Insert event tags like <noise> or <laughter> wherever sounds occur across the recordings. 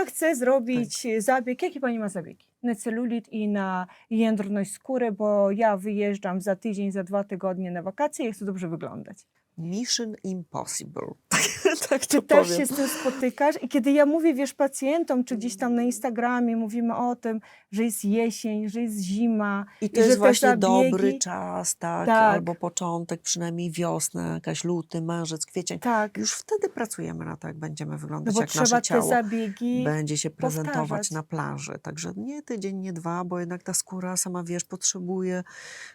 Ja chcę zrobić zabieg. Jakie pani ma zabiegi? Na celulit i na jędrność skóry, bo ja wyjeżdżam za tydzień, za dwa tygodnie na wakacje i chcę dobrze wyglądać. Mission impossible. <laughs> tak Czy to też powiem. się z tym spotykasz? I kiedy ja mówię, wiesz, pacjentom, czy gdzieś tam na Instagramie mówimy o tym, że jest jesień, że jest zima. I to i jest właśnie zabiegi- dobry czas, tak? Tak. Albo początek, przynajmniej wiosna, jakaś luty, marzec, kwiecień. Tak, Już wtedy pracujemy na to, jak będziemy no wyglądać, bo jak nasze te ciało zabiegi będzie się prezentować powtarzać. na plaży. Także nie tydzień, nie dwa, bo jednak ta skóra, sama wiesz, potrzebuje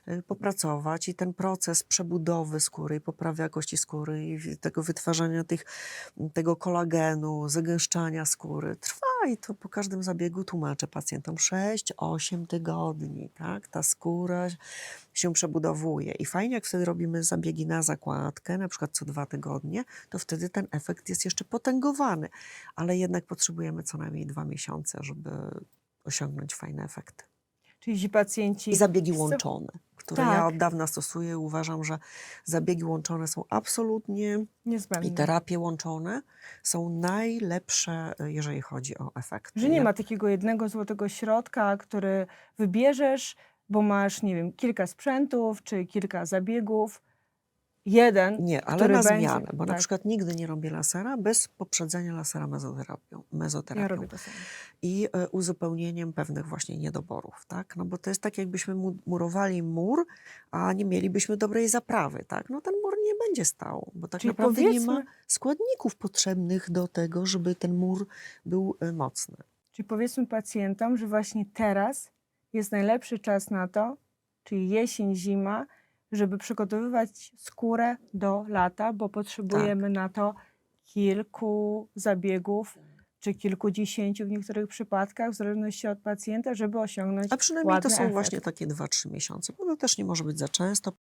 y, popracować i ten proces przebudowy skóry, i poprawy jakości skóry i tego wytwarzania tych, tego kolagenu, zagęszczania skóry trwa i to po każdym zabiegu tłumaczę pacjentom 6-8 tygodni, tak? Ta skóra się przebudowuje i fajnie, jak wtedy robimy zabiegi na zakładkę, na przykład co dwa tygodnie, to wtedy ten efekt jest jeszcze potęgowany, ale jednak potrzebujemy co najmniej dwa miesiące, żeby osiągnąć fajne efekty. Czyli ci pacjenci. I zabiegi łączone, które ja Tak. od dawna stosuję. Uważam, że zabiegi łączone są absolutnie Niezbędne. i terapie łączone są najlepsze, y, jeżeli chodzi o efekty. Że nie Ja- ma takiego jednego złotego środka, który wybierzesz, bo masz, nie wiem, kilka sprzętów czy kilka zabiegów. Jeden, Nie, ale który na będzie- zmianę, bo na tak. przykład nigdy nie robię lasera bez poprzedzenia lasera mezoterapią, mezoterapią. ja robię to samo. i e, uzupełnieniem pewnych właśnie niedoborów, tak? No bo to jest tak, jakbyśmy mu- murowali mur, a nie mielibyśmy dobrej zaprawy, tak? No ten mur nie będzie stał, bo tak Czyli naprawdę nie ma składników potrzebnych do tego, żeby ten mur był e, mocny. Czyli powiedzmy pacjentom, że właśnie teraz jest najlepszy czas na to, czyli jesień, zima, żeby przygotowywać skórę do lata, bo potrzebujemy Tak. na to kilku zabiegów, czy kilkudziesięciu w niektórych przypadkach, w zależności od pacjenta, żeby osiągnąć A przynajmniej to są efekt. właśnie takie 2-3 miesiące, bo to też nie może być za często.